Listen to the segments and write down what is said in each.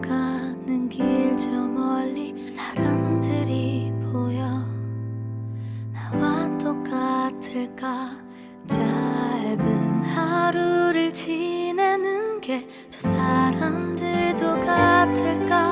걸어가는 길 저 멀리 사람들이 보여. 나와 똑같을까? 짧은 하루를 지내는 게 저 사람들도 같을까?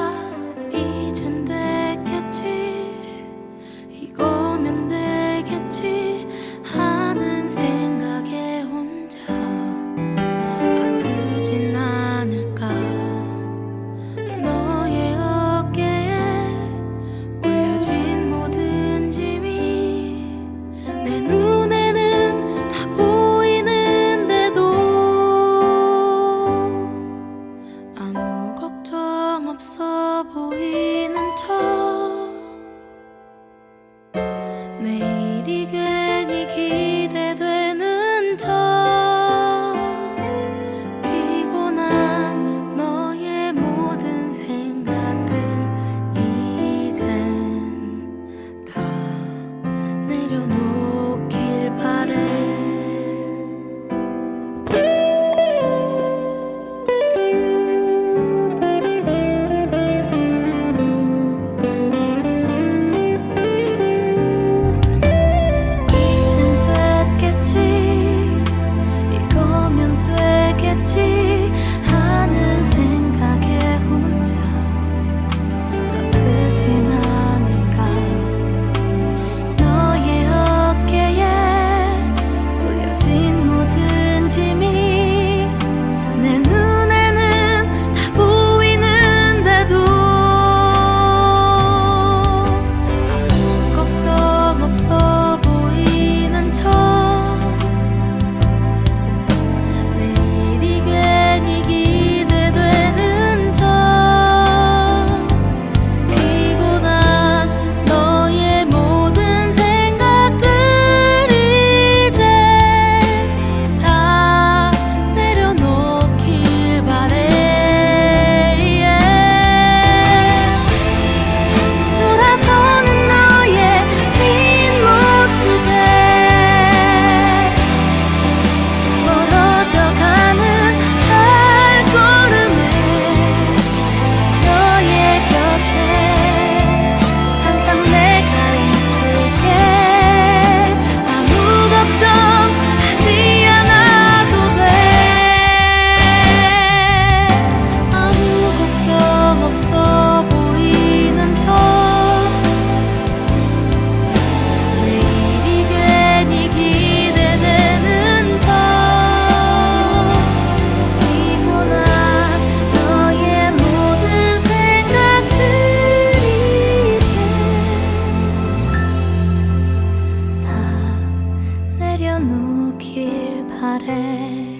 아래.